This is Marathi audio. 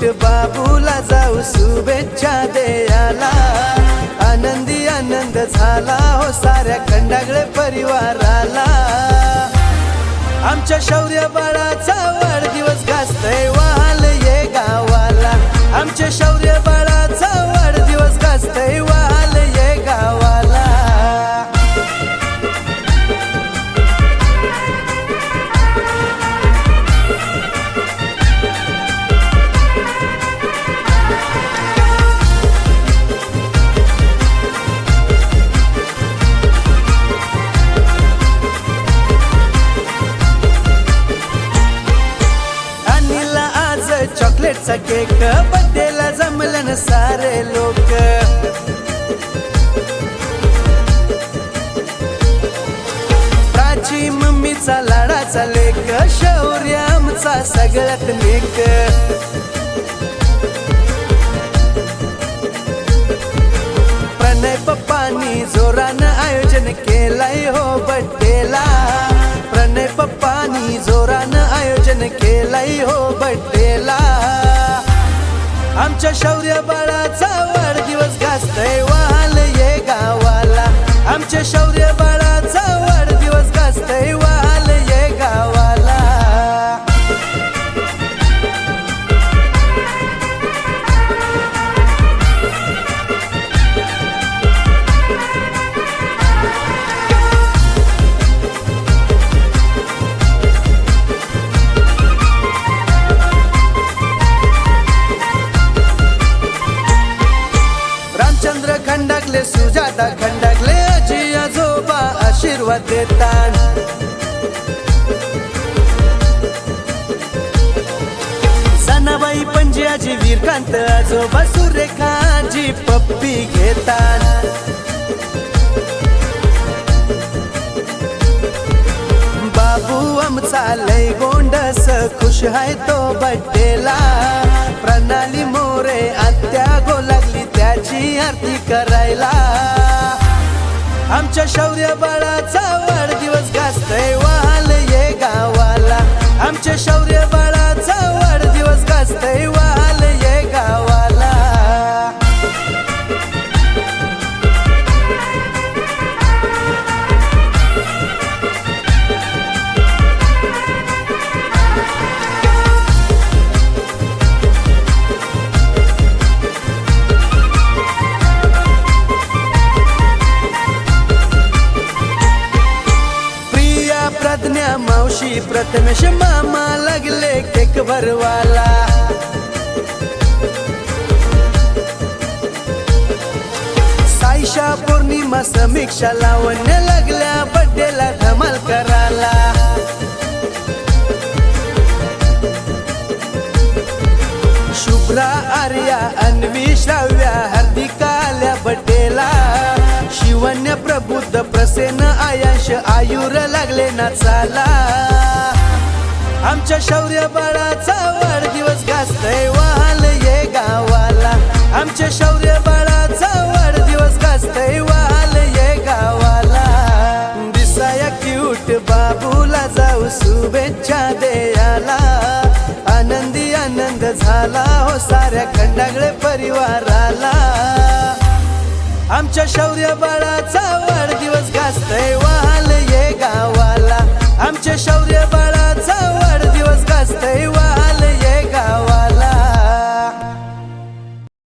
शेट बाबूला जाऊ शुभेच्छा देयाला. आनंदी आनंद झाला हो साऱ्या खंडागळे परिवाराला. आमच्या शौर्य बाळा सके केक बड्डेला जमलं ना सारे लोक. प्राची मम्मीचा लाडाचा लेक शौर्य आमचा सगळ्यात नेक. प्रणय पप्पानी जोरानं आयोजन केलंय हो बड्डेला प्रणय पप्पानी जोरानं आयोजन केलंय हो आमच्या शौर्य बाळाचा वाढदिवस गाजतय वाल ये गावाला. आमच्या शौर्य रामचंद्र खंडाकले सुजाता खंडाकले अजी आजोबा आशीर्वाद देतात. सनाबाई पणजी आजी वीरकांत आजोबा सुरेखाजी पप्पी घेतात. बाबू आमचा लय गोंडस खुश आहे तो बड्डेला प्रणाली मोरे त्याची आरती करायला. आमच्या शौर्य बाळाचा वाढदिवस गाजतय वाल ये गावाला. आमच्या शौर्य बाळाचा वाढदिवस गाजतय दिवशी प्रथमेश मामा लागले केक भरवाला साईशा पौर्णिमा समीक्षा लावण्य लागल्या बड्डेला धमाल कराला शुभ्रा आर्या अन्वी श्राव्या हार्दिका आल्या बड्डेला बुद्ध प्रसेन आयाश आयुर लागले ना चाला आमच्या शौर्य बाळाचा वाढदिवस गाजतय वाल ये गावाला. आमच्या शौर्य बाळाचा वाढदिवस गाजतय वाल ये गावाला. दिसाया क्यूट बाबूला जाऊ शुभेच्छा देयाला. आनंदी आनंद झाला हो साऱ्या खंडागळे परिवाराला. आमच्या शौर्य बाळाचा वाढदिवस गाजतय वाहल ये गा.